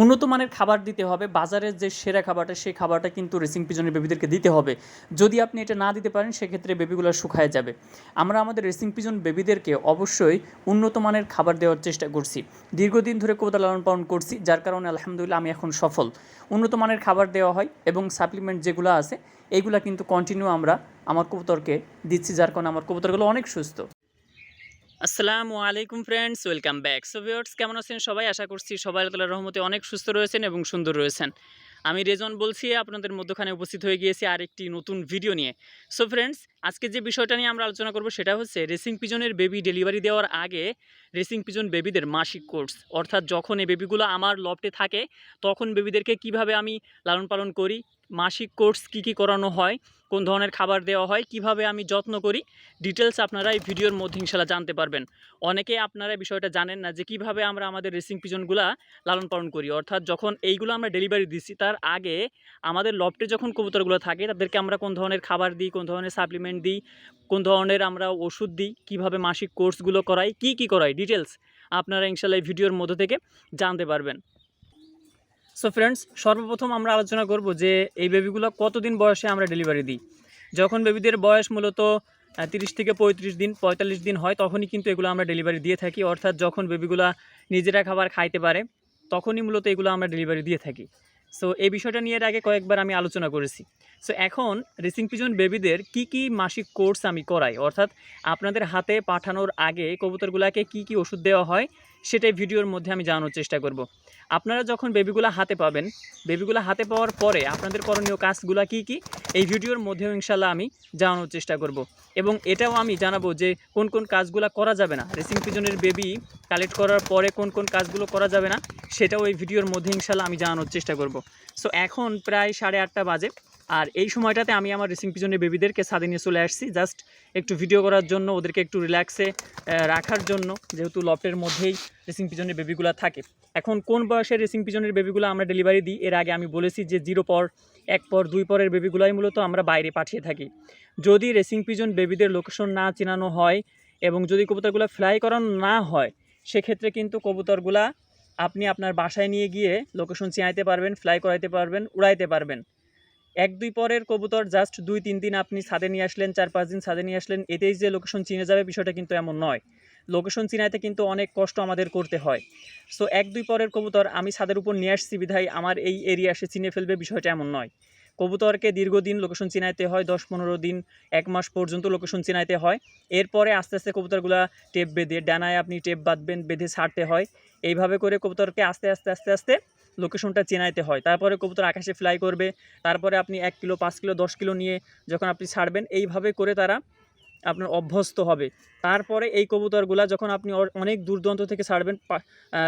উন্নত মানের খাবার দিতে হবে, বাজারের যে সেরা খাবারটা, সেই খাবারটা কিন্তু রেসিং পিজনের বেবিদেরকে দিতে হবে। যদি আপনি এটা না দিতে পারেন, সেক্ষেত্রে বেবিগুলো শুকায় যাবে। আমরা আমাদের রেসিং পিজন বেবিদেরকে অবশ্যই উন্নত মানের খাবার দেওয়ার চেষ্টা করছি। দীর্ঘদিন ধরে কবুতর লালন পালন করছি, যার কারণে আলহামদুলিল্লাহ আমি এখন সফল। উন্নত মানের খাবার দেওয়া হয় এবং সাপ্লিমেন্ট যেগুলো আছে এইগুলা কিন্তু কন্টিনিউ আমরা আমার কবুতরকে দিচ্ছি, যার কারণে আমার কবুতরগুলো অনেক সুস্থ। আসসালামু আলাইকুম friends welcome back so viewers কেমন আছেন? সবাই আশা করছি সবাই আল্লাহ রহমতে অনেক সুস্থ রয়েছেন এবং সুন্দর রয়েছেন। আমি রেজন বলছি, আপনাদের মধ্যখানে উপস্থিত হয়ে গিয়েছি আরেকটি নতুন ভিডিও নিয়ে। সো ফ্রেন্ডস আজকে যে বিষয়টা নিয়ে আমরা আলোচনা করব সেটা হচ্ছে রেসিং পিজনের বেবি ডেলিভারি দেওয়ার আগে রেসিং পিজন বেবিদের মাসিক কোর্স অর্থাৎ যখন এই বেবিগুলো আমার লফটে থাকে, তখন বেবিদেরকে কীভাবে আমি লালন পালন করি, মাসিক কোর্স কি কি করানো হয়, কোন ধরনের খাবার দেওয়া হয়, কীভাবে আমি যত্ন করি ডিটেলস আপনারা এই ভিডিওর মধ্যে ইনশাল্লাহ জানতে পারবেন। অনেকে আপনারা বিষয়টা জানেন না যে কীভাবে আমরা আমাদের রেসিং পিজনগুলা লালন পালন করি। অর্থাৎ যখন এইগুলো আমরা ডেলিভারি দিচ্ছি তার আগে আমাদের লফটে যখন কবুতরগুলো থাকে, তাদেরকে আমরা কোন ধরনের খাবার দিই, কোন ধরনের সাপ্লিমেন্ট দিই, কোন ধরনের আমরা ওষুধ দিই, কীভাবে মাসিক কোর্সগুলো করাই, কি কি করাই ডিটেলস আপনারা ইনশাল্লাহ ভিডিওর মধ্যে থেকে জানতে পারবেন। সো ফ্রেন্ডস সর্বপ্রথম আমরা আলোচনা করব যে এই বেবিগুলো কতদিন বয়সে আমরা ডেলিভারি দিই। যখন বেবিদের বয়স মূলত তিরিশ থেকে পঁয়ত্রিশ দিন, পঁয়তাল্লিশ দিন হয়, তখনই কিন্তু এগুলো আমরা ডেলিভারি দিয়ে থাকি। অর্থাৎ যখন বেবিগুলো নিজেরা খাবার খাইতে পারে, তখনই মূলত এগুলো আমরা ডেলিভারি দিয়ে থাকি। সো এই বিষয়টা নিয়ে এর আগে কয়েকবার আমি আলোচনা করেছি। সো এখন রেসিং পিজন বেবিদের কি কি মাসিক কোর্স আমি করাই? অর্থাৎ আপনাদের হাতে পাঠানোর আগে কবুতরগুলোকে কি কি ওষুধ দেওয়া হয়, সেটাই ভিডিওর মধ্যে আমি জানানোর চেষ্টা করব। আপনারা যখন বেবিগুলো হাতে পাবেন বেবিগুলো হাতে পাওয়ার পরে আপনাদের করণীয় কাজগুলো কি কি, এই ভিডিওর মধ্যেও ইনশাল্লাহ আমি জানানোর চেষ্টা করব। এবং এটাও আমি জানাব যে কোন কোন কাজগুলো করা যাবে না। রেসিং পিজনের বেবি কালেক্ট করার পরে কোন কোন কাজগুলো করা যাবে না, সেটাও এই ভিডিওর মধ্যে ইনশাল্লাহ আমি জানানোর চেষ্টা করব। সো এখন প্রায় সাড়ে আটটা বাজে। আর এই সময়টাতে আমি আমার রেসিং পিজনের বেবিদেরকে ছাদে নিয়ে চলে আসছি। জাস্ট একটু ভিডিও করার জন্য, ওদেরকে একটু রিল্যাক্সে রাখার জন্য, যেহেতু লফটের মধ্যেই রেসিং পিজনের বেবিগুলো থাকে। এখন কোন বয়সের রেসিং পিজনের বেবিগুলো আমরা ডেলিভারি দিই, এর আগে আমি বলেছি যে জিরো পর, এক পর, দুই পরের বেবিগুলোই মূলত আমরা বাইরে পাঠিয়ে থাকি। যদি রেসিং পিজন বেবিদের লোকেশন না চেনানো হয় এবং যদি কবুতরগুলো ফ্লাই করানো না হয়, সেক্ষেত্রে কিন্তু কবুতরগুলা আপনি আপনার বাসায় নিয়ে গিয়ে লোকেশন চেনাইতে পারবেন ফ্লাই করাইতে পারবেন, উড়াইতে পারবেন। এক, দুই পরের কবুতর জাস্ট দুই, তিন দিন আপনি ছাদে নিয়ে আসলেন, চার, পাঁচ দিন ছাদে নিয়ে আসলেন, এতেই যে লোকেশন চিনে যাবে বিষয়টা কিন্তু এমন নয়। লোকেশন চিনাইতে কিন্তু অনেক কষ্ট আমাদের করতে হয়। সো এক, দুই পরের কবুতর আমি ছাদের উপর নিয়ে আসছি, বিধায় আমার এই এরিয়া সে চিনে ফেলবে বিষয়টা এমন নয়। কবুতরকে দীর্ঘদিন লোকেশন চিনাইতে হয়, দশ, পনেরো দিন, এক মাস পর্যন্ত লোকেশন চিনাইতে হয়। এরপরে আস্তে আস্তে কবুতরগুলা টেপ বেঁধে, ডানায় আপনি টেপ বাঁধবেন, বেঁধে ছাড়তে হয়। এইভাবে করে কবুতরকে আস্তে আস্তে আস্তে আস্তে লোকেশনটা চেনাইতে হয়। তারপরে কবুতর আকাশে ফ্লাই করবে, তারপরে আপনি এক কিলো, পাঁচ কিলো, দশ কিলো নিয়ে যখন আপনি ছাড়বেন, এইভাবে করে তারা আপনার অভ্যস্ত হবে। তারপরে এই কবুতরগুলা যখন আপনি অনেক দূর দূরান্ত থেকে ছাড়বেন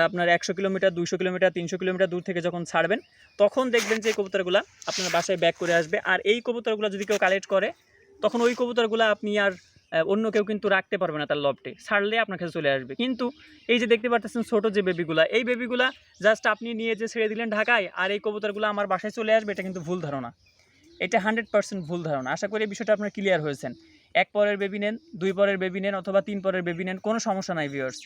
আপনার একশো কিলোমিটার, দুইশো কিলোমিটার, তিনশো কিলোমিটার দূর থেকে যখন ছাড়বেন, তখন দেখবেন যে এই কবুতরগুলা আপনার বাসায় ব্যাক করে আসবে। আর এই কবুতরগুলো যদি কেউ কালেক্ট করে, তখন ওই কবুতরগুলো আপনি আর অন্য কেউ কিন্তু রাখতে পারবে না তার লভটি ছাড়লে আপনার কাছে চলে আসবে। কিন্তু এই যে দেখতে পাচ্ছেন ছোটো যে বেবিগুলা, এই বেবিগুলা জাস্ট আপনি নিয়ে যে ছেড়ে দিলেন ঢাকায়, আর এই কবুতরগুলো আমার বাসায় চলে আসবে, এটা কিন্তু ভুল ধারণা। এটা হান্ড্রেড পার্সেন্ট ভুল ধারণা। আশা করি এই বিষয়টা আপনার ক্লিয়ার হয়েছেন। পরের বেবি নেন, দুই পরের বেবি নেন অথবা তিন পরের বেবি নেন, কোনো সমস্যা নাই ভিউয়ার্স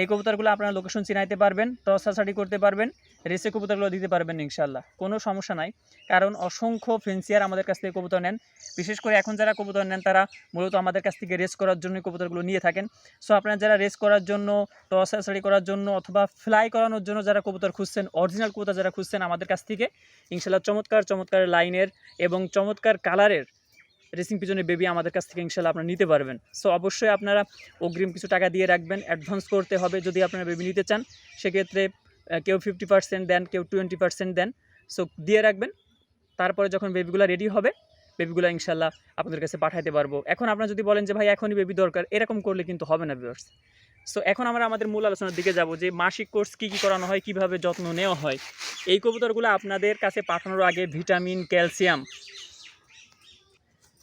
এই কবুতরগুলো আপনারা লোকেশন চিনাইতে পারবেন টসাসাটি করতে পারবেন রেসে কবুতরগুলো দিতে পারবেন ইনশাল্লাহ কোনো সমস্যা নাই। কারণ অসংখ্য ফেন্সিয়ার আমাদের কাছ থেকে কবুতর নেন। বিশেষ করে এখন যারা কবুতর নেন, তারা মূলত আমাদের কাছ থেকে রেস করার জন্য কবুতরগুলো নিয়ে থাকেন। সো আপনারা যারা রেস করার জন্য টসাসাটি করার জন্য অথবা ফ্লাই করানোর জন্য যারা কবুতর খুঁজছেন অরিজিনাল কবুতর যারা খুঁজছেন আমাদের কাছ থেকে ইনশাল্লাহ চমৎকার চমৎকার লাইনের এবং চমৎকার কালারের রেসিং পিজনের বেবি আমাদের কাছ থেকে ইনশাল্লাহ আপনারা নিতে পারবেন। সো অবশ্যই আপনারা অগ্রিম কিছু টাকা দিয়ে রাখবেন। অ্যাডভান্স করতে হবে যদি আপনারা বেবি নিতে চান। সেক্ষেত্রে কেউ ফিফটি পার্সেন্ট দেন, কেউ টোয়েন্টি পার্সেন্ট দেন। সো দিয়ে রাখবেন। তারপরে যখন বেবিগুলো রেডি হবে বেবিগুলো ইনশাল্লাহ আপনাদের কাছে পাঠাতে পারব। এখন আপনারা যদি বলেন যে, ভাই, এখনই বেবি দরকার, এরকম করলে কিন্তু হবে না ভিউয়ার্স সো এখন আমরা আমাদের মূল আলোচনার দিকে যাব যে, মাসিক কোর্স কী কী করানো হয়, কীভাবে যত্ন নেওয়া হয়। এই কবুতরগুলো আপনাদের কাছে পাঠানোর আগে ভিটামিন ক্যালসিয়াম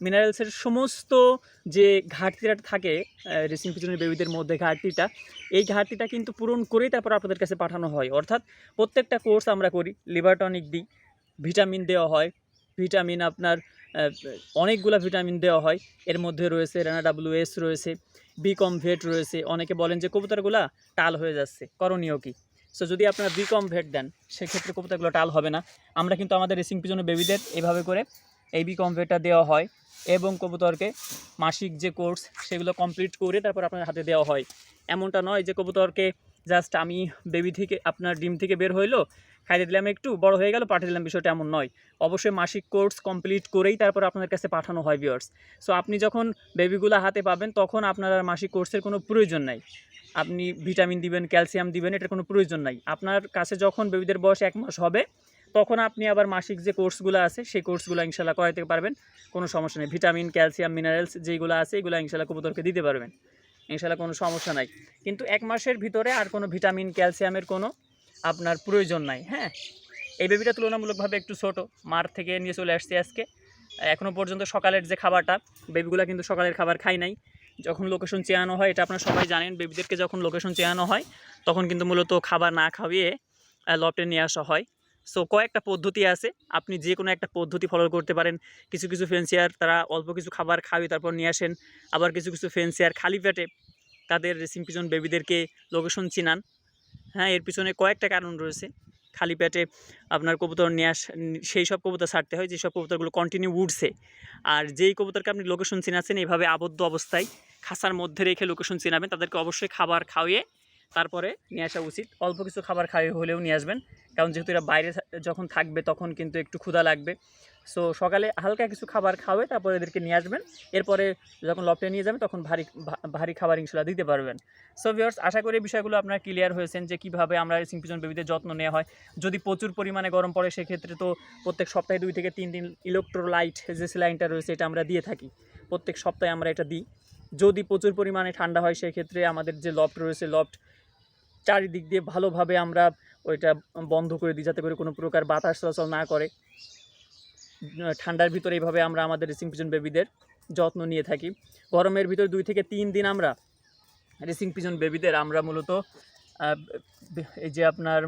মিনারেলসের সমস্ত যে ঘাটতিটা থাকে রেসিং পিছনের বেবিদের মধ্যে ঘাটতিটা, এই ঘাটতিটা কিন্তু পূরণ করেই তারপর আপনাদের কাছে পাঠানো হয়। অর্থাৎ প্রত্যেকটা কোর্স আমরা করি লিভার টনিক দিই ভিটামিন দেওয়া হয় ভিটামিন আপনার অনেকগুলা ভিটামিন দেওয়া হয়। এর মধ্যে রয়েছে রানা ডাব্লিউ এস রয়েছে বি কমভেট রয়েছে, অনেকে বলেন যে কবুতরগুলা টাল হয়ে যাচ্ছে, করণীয় কি? সো যদি আপনারা বি কমভেট দেন, সেক্ষেত্রে কবুতরগুলো টাল হবে না। আমরা কিন্তু আমাদের রেসিং পিছনে বেবিদের এভাবে করে এই বি কমভেটটা দেওয়া হয়। এবং কবুতরকে মাসিক যে কোর্স সেগুলো কমপ্লিট করে তারপর আপনার হাতে দেওয়া হয়। এমনটা নয় যে কবুতরকে জাস্ট আমি বেবি থেকে আপনার ডিম থেকে বের হইল, খাইয়ে দিলাম একটু, বড় হয়ে গেল, পাঠিয়ে দিলাম, বিষয়টা এমন নয়। অবশ্যই মাসিক কোর্স কমপ্লিট করেই তারপর আপনার কাছে পাঠানো হয় ভিওর্স সো আপনি যখন বেবিগুলো হাতে পাবেন, তখন আপনার আর মাসিক কোর্সের কোনো প্রয়োজন নাই। আপনি ভিটামিন দিবেন ক্যালসিয়াম দিবেন, এটার কোনো প্রয়োজন নাই। আপনার কাছে যখন বেবিদের বয়স এক মাস হবে তখন আপনি আবার মাসিক যে কোর্সগুলো আছে, সেই কোর্সগুলো ইনশাল্লাহ করাইতে পারবেন। কোনো সমস্যা নেই। ভিটামিন, ক্যালসিয়াম, মিনারেলস যেগুলো আছে, এগুলো ইনশাল্লাহ কবুতরকে দিতে পারবেন। ইনশাল্লাহ কোনো সমস্যা নাই। কিন্তু এক মাসের ভিতরে আর কোনো ভিটামিন, ক্যালসিয়ামের কোনো আপনার প্রয়োজন নাই হ্যাঁ? এই বেবিটা তুলনামূলকভাবে একটু ছোট। মার থেকে নিয়ে চলে আসছে আজকে। এখনও পর্যন্ত সকালের যে খাবারটা, বেবিগুলো কিন্তু সকালের খাবার খাই নাই। যখন লোকেশন চেয়ানো হয়, এটা আপনারা সবাই জানেন, বেবিদেরকে যখন লোকেশন চেয়ানো হয়, তখন কিন্তু মূলত খাবার না খাওয়িয়ে লপটে নিয়ে আসা হয়। সো কয়েকটা পদ্ধতি আছে। আপনি যে কোনো একটা পদ্ধতি ফলো করতে পারেন। কিছু কিছু ফেন্সিয়ার তারা অল্প কিছু খাবার খাওয়িয়ে তারপর নিয়ে আসেন। আবার কিছু কিছু ফেন্সিয়ার খালি পেটে তাদের রেসিং পিছন বেবিদেরকে লোকেশন চিনান। হ্যাঁ এর পিছনে কয়েকটা কারণ রয়েছে। খালি পেটে আপনার কবুতর নিয়ে আস, সেই সব কবুতর ছাড়তে হয়, যেসব কবুতরগুলো কন্টিনিউ উঠছে আর যেই কবুতরকে আপনি লোকেশন চিনাচ্ছেন এইভাবে আবদ্ধ অবস্থায় খাসার মধ্যে রেখে লোকেশন চিনাবেন, তাদেরকে অবশ্যই খাবার খাওয়িয়ে তারপরে নিয়ে আসা উচিত। অল্প কিছু খাবার খাইয়ে হলেও নিয়ে আসবেন, কারণ যেহেতু এরা বাইরে যখন থাকবে তখন কিন্তু একটু ক্ষুধা লাগবে। সো সকালে হালকা কিছু খাবার খাওয়াবে তারপরে এদেরকে নিয়ে আসবেন। এরপরে যখন লপটে নিয়ে যাবেন তখন ভারী ভারী খাবার ইনশাল্লাহ দিতে পারবেন। সো ভিওর্স আশা করি বিষয়গুলো আপনারা ক্লিয়ার হয়েছেন যে কীভাবে আমরা রেসিং পিজন বেবিদের যত্ন নেওয়া হয়। যদি প্রচুর পরিমাণে গরম পড়ে সেক্ষেত্রে তো প্রত্যেক সপ্তাহে দুই থেকে তিন দিন ইলেকট্রোলাইট যে স্যালাইনটা রয়েছে এটা আমরা দিয়ে থাকি। প্রত্যেক সপ্তাহে আমরা এটা দিই। যদি প্রচুর পরিমাণে ঠান্ডা হয় সেক্ষেত্রে আমাদের যে লফট রয়েছে, লফট চারিদিক দিয়ে ভালোভাবে আমরা ওইটা বন্ধ করে দিই, যাতে করে কোনো প্রকার বাতাস চলাচল না করে। ঠান্ডার ভিতরে এইভাবে আমরা আমাদের রেসিং পিজন বেবিদের যত্ন নিয়ে থাকি। গরমের ভিতর দুই থেকে তিন দিন আমরা রেসিং পিজন বেবিদের আমরা মূলত এই যে আপনার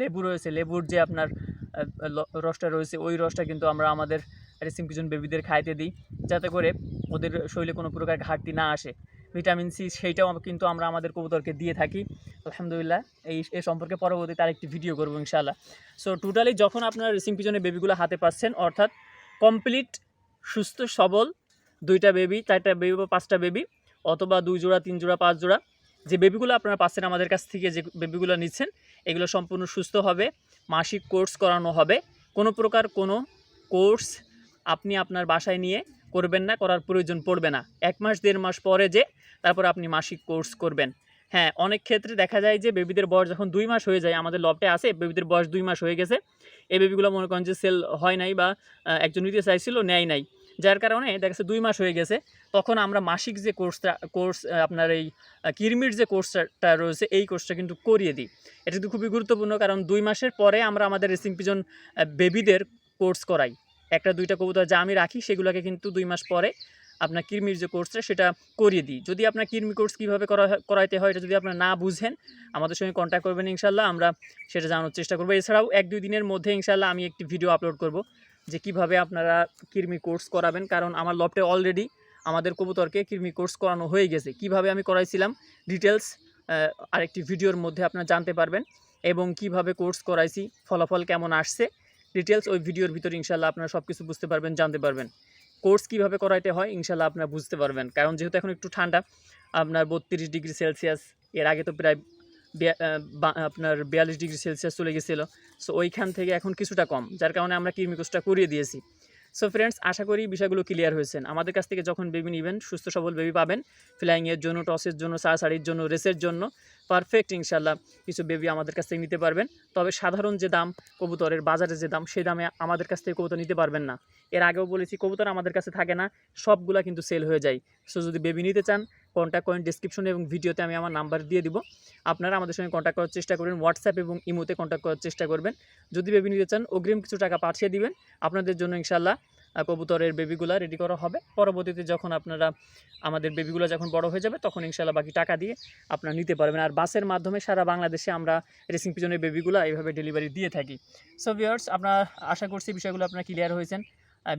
লেবু রয়েছে, লেবুর যে আপনার রসটা রয়েছে, ওই রসটা কিন্তু আমরা আমাদের রেসিং পিজন বেবিদের খাইতে দিই, যাতে করে ওদের শরীরে কোনো প্রকার ঘাটতি না আসে। ভিটামিন সি সেইটাও কিন্তু আমরা আমাদের কবুতরকে দিয়ে থাকি। আলহামদুলিল্লাহ, এই, এ সম্পর্কে পরবর্তীতে আরেকটি ভিডিও করব ইনশাআল্লাহ। সো টোটালি যখন আপনারা রেসিং পিজনে বেবিগুলো হাতে পাচ্ছেন, অর্থাৎ কমপ্লিট সুস্থ, সবল দুইটা বেবি চারটা বেবি বা পাঁচটা বেবি অথবা দুই জোড়া, তিন জোড়া, পাঁচ জোড়া, যে বেবিগুলো আপনারা পাচ্ছেন আমাদের কাছ থেকে যে বেবিগুলো নিচ্ছেন, এগুলো সম্পূর্ণ সুস্থ হবে, মাসিক কোর্স করানো হবে। কোনো প্রকার কোনো কোর্স আপনি আপনার বাসায় নিয়ে করবেন না, করার প্রয়োজন পড়বে না। এক মাস, দেড় মাস পরে যে তারপর আপনি মাসিক কোর্স করবেন। হ্যাঁ অনেক ক্ষেত্রে দেখা যায় যে বেবিদের বয়স যখন দুই মাস হয়ে যায়, আমাদের লবটে আসে বেবিদের বয়স দুই মাস হয়ে গেছে, এই বেবিগুলো মনে করেন যে সেল হয় নাই বা একজন নিতে চাইছিল, নেয় নাই। যার কারণে দেখা যাচ্ছে দুই মাস হয়ে গেছে, তখন আমরা মাসিক যে কোর্সটা কোর্স আপনার এই কিরমির যে কোর্সটা রয়েছে, এই কোর্সটা কিন্তু করিয়ে দিই। এটা কিন্তু খুবই গুরুত্বপূর্ণ, কারণ দুই মাসের পরে আমরা আমাদের রেসিং পিজন বেবিদের কোর্স করাই। একটা, দুইটা কবুতর যা আমি রাখি, সেগুলোকে কিন্তু দুই মাস পরে আপনার কৃমির যে কোর্সটা সেটা করিয়ে দিই। যদি আপনার কৃমি কোর্স কীভাবে করা করাইতে হয়, এটা যদি আপনার না বুঝেন, আমাদের সঙ্গে কন্ট্যাক্ট করবেন ইনশাল্লাহ আমরা সেটা জানানোর চেষ্টা করব। এছাড়াও এক, দুই দিনের মধ্যে ইনশাল্লাহ আমি একটি ভিডিও আপলোড করব, যে কীভাবে আপনারা কিরমি কোর্স করাবেন, কারণ আমার লপটে অলরেডি আমাদের কবুতরকে কৃমি কোর্স করানো হয়ে গেছে। কীভাবে আমি করাইছিলাম ডিটেলস আরেকটি ভিডিওর মধ্যে আপনারা জানতে পারবেন, এবং কীভাবে কোর্স করাইছি, ফলাফল কেমন আসছে ডিটেলস ওই ভিডিওর ভিতরে ইনশাল্লাহ আপনারা সব কিছু বুঝতে পারবেন, জানতে পারবেন। কোর্স কীভাবে করাইতে হয় ইনশাল্লাহ আপনারা বুঝতে পারবেন। কারণ যেহেতু এখন একটু ঠান্ডা, আপনার বত্রিশ ডিগ্রি সেলসিয়াস, এর আগে তো প্রায় আপনার বিয়াল্লিশ ডিগ্রি সেলসিয়াস চলে গেছিল। সো ওইখান থেকে এখন কিছুটা কম, যার কারণে আমরা কৃমিকোষটা করিয়ে দিয়েছি। সো ফ্রেন্ডস আশা করি বিষয়গুলো ক্লিয়ার হয়েছেন আমাদের কাছ থেকে যখন বেবি নেবেন, সুস্থ সবল বেবি পাবেন। ফ্লাইংয়ের জন্য টসের জন্য সাড়াসাড়ির জন্য রেসের জন্য পারফেক্ট ইনশাল্লাহ কিছু বেবি আমাদের কাছ থেকে নিতে পারবেন। তবে সাধারণ যে দাম, কবুতরের বাজারে যে দাম, সেই দামে আমাদের কাছ থেকে কবুতর নিতে পারবেন না। এর আগেও বলেছি, কবুতর আমাদের কাছে থাকে না, সবগুলা কিন্তু সেল হয়ে যায়। সো যদি বেবি নিতে চান কন্ট্যাক্ট করেন ডিসক্রিপশনে এবং ভিডিওতে আমি আমার নাম্বার দিয়ে দিব। আপনারা আমাদের সঙ্গে কন্ট্যাক্ট করার চেষ্টা করবেন হোয়াটসঅ্যাপ এবং ইমোতে কন্ট্যাক্ট করার চেষ্টা করবেন। যদি বেবি নিতে চান, অগ্রিম কিছু টাকা পাঠিয়ে দিবেন। আপনাদের জন্য ইনশাল্লাহ কবুতরের বেবিগুলা রেডি করা হবে। পরবর্তীতে যখন আপনারা, আমাদের বেবিগুলো যখন বড় হয়ে যাবে, তখন ইনশাল্লাহ বাকি টাকা দিয়ে আপনারা নিতে পারবেন। আর বাসের মাধ্যমে সারা বাংলাদেশে আমরা রেসিং পিজনের বেবিগুলো এইভাবে ডেলিভারি দিয়ে থাকি। সো ভিউয়ার্স আপনার আশা করছি বিষয়গুলো আপনারা ক্লিয়ার হয়েছেন।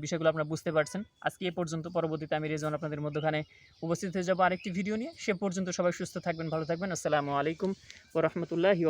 বিষয়গুলো আপনারা বুঝতে পারছেন। আজকে এ পর্যন্ত, পরবর্তীতে আমি রেজন আপনাদের মধ্যখানে উপস্থিত হয়ে যাব আরেকটি ভিডিও নিয়ে। সে পর্যন্ত সবাই সুস্থ থাকবেন, ভালো থাকবেন। আসসালামু আলাইকুম ও রহমতুল্লাহি